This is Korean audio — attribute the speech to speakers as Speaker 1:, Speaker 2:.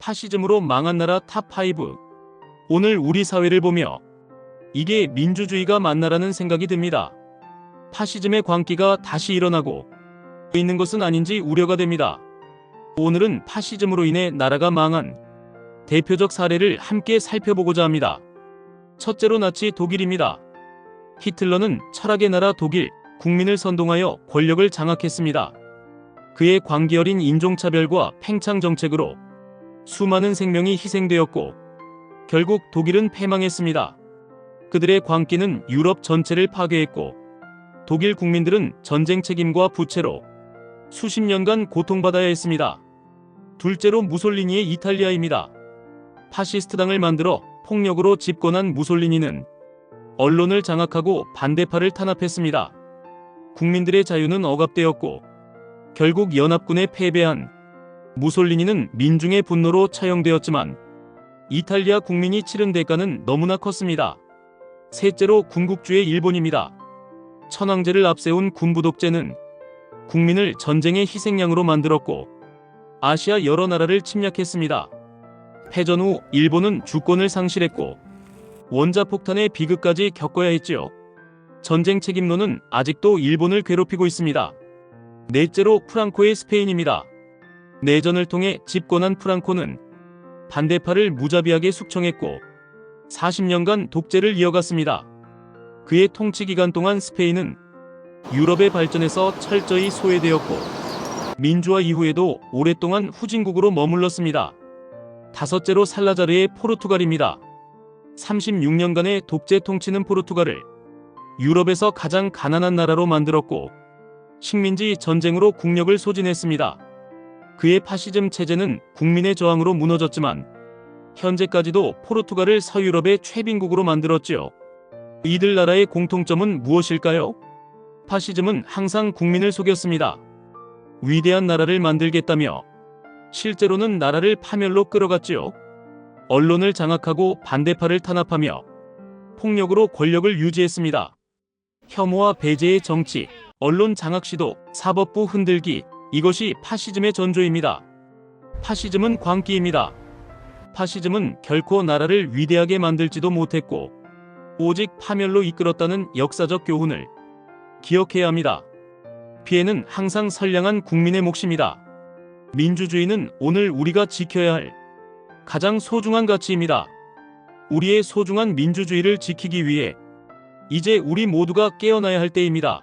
Speaker 1: 파시즘으로 망한 나라 탑5. 오늘 우리 사회를 보며 이게 민주주의가 맞나라는 생각이 듭니다. 파시즘의 광기가 다시 일어나고 있는 것은 아닌지 우려가 됩니다. 오늘은 파시즘으로 인해 나라가 망한 대표적 사례를 함께 살펴보고자 합니다. 첫째로 나치 독일입니다. 히틀러는 철학의 나라 독일 국민을 선동하여 권력을 장악했습니다. 그의 광기 어린 인종차별과 팽창 정책으로 수많은 생명이 희생되었고 결국 독일은 패망했습니다. 그들의 광기는 유럽 전체를 파괴했고 독일 국민들은 전쟁 책임과 부채로 수십 년간 고통받아야 했습니다. 둘째로 무솔리니의 이탈리아입니다. 파시스트당을 만들어 폭력으로 집권한 무솔리니는 언론을 장악하고 반대파를 탄압했습니다. 국민들의 자유는 억압되었고 결국 연합군에 패배한 무솔리니는 민중의 분노로 처형되었지만 이탈리아 국민이 치른 대가는 너무나 컸습니다. 셋째로 군국주의 일본입니다. 천황제를 앞세운 군부 독재는 국민을 전쟁의 희생양으로 만들었고 아시아 여러 나라를 침략했습니다. 패전 후 일본은 주권을 상실했고 원자폭탄의 비극까지 겪어야 했지요. 전쟁 책임론은 아직도 일본을 괴롭히고 있습니다. 넷째로 프랑코의 스페인입니다. 내전을 통해 집권한 프랑코는 반대파를 무자비하게 숙청했고 40년간 독재를 이어갔습니다. 그의 통치 기간 동안 스페인은 유럽의 발전에서 철저히 소외되었고 민주화 이후에도 오랫동안 후진국으로 머물렀습니다. 다섯째로 살라자르의 포르투갈입니다. 36년간의 독재 통치는 포르투갈을 유럽에서 가장 가난한 나라로 만들었고 식민지 전쟁으로 국력을 소진했습니다. 그의 파시즘 체제는 국민의 저항으로 무너졌지만 현재까지도 포르투갈을 서유럽의 최빈국으로 만들었지요. 이들 나라의 공통점은 무엇일까요? 파시즘은 항상 국민을 속였습니다. 위대한 나라를 만들겠다며 실제로는 나라를 파멸로 끌어갔지요. 언론을 장악하고 반대파를 탄압하며 폭력으로 권력을 유지했습니다. 혐오와 배제의 정치, 언론 장악 시도, 사법부 흔들기, 이것이 파시즘의 전조입니다. 파시즘은 광기입니다. 파시즘은 결코 나라를 위대하게 만들지도 못했고, 오직 파멸로 이끌었다는 역사적 교훈을 기억해야 합니다. 피해는 항상 선량한 국민의 몫입니다. 민주주의는 오늘 우리가 지켜야 할 가장 소중한 가치입니다. 우리의 소중한 민주주의를 지키기 위해 이제 우리 모두가 깨어나야 할 때입니다.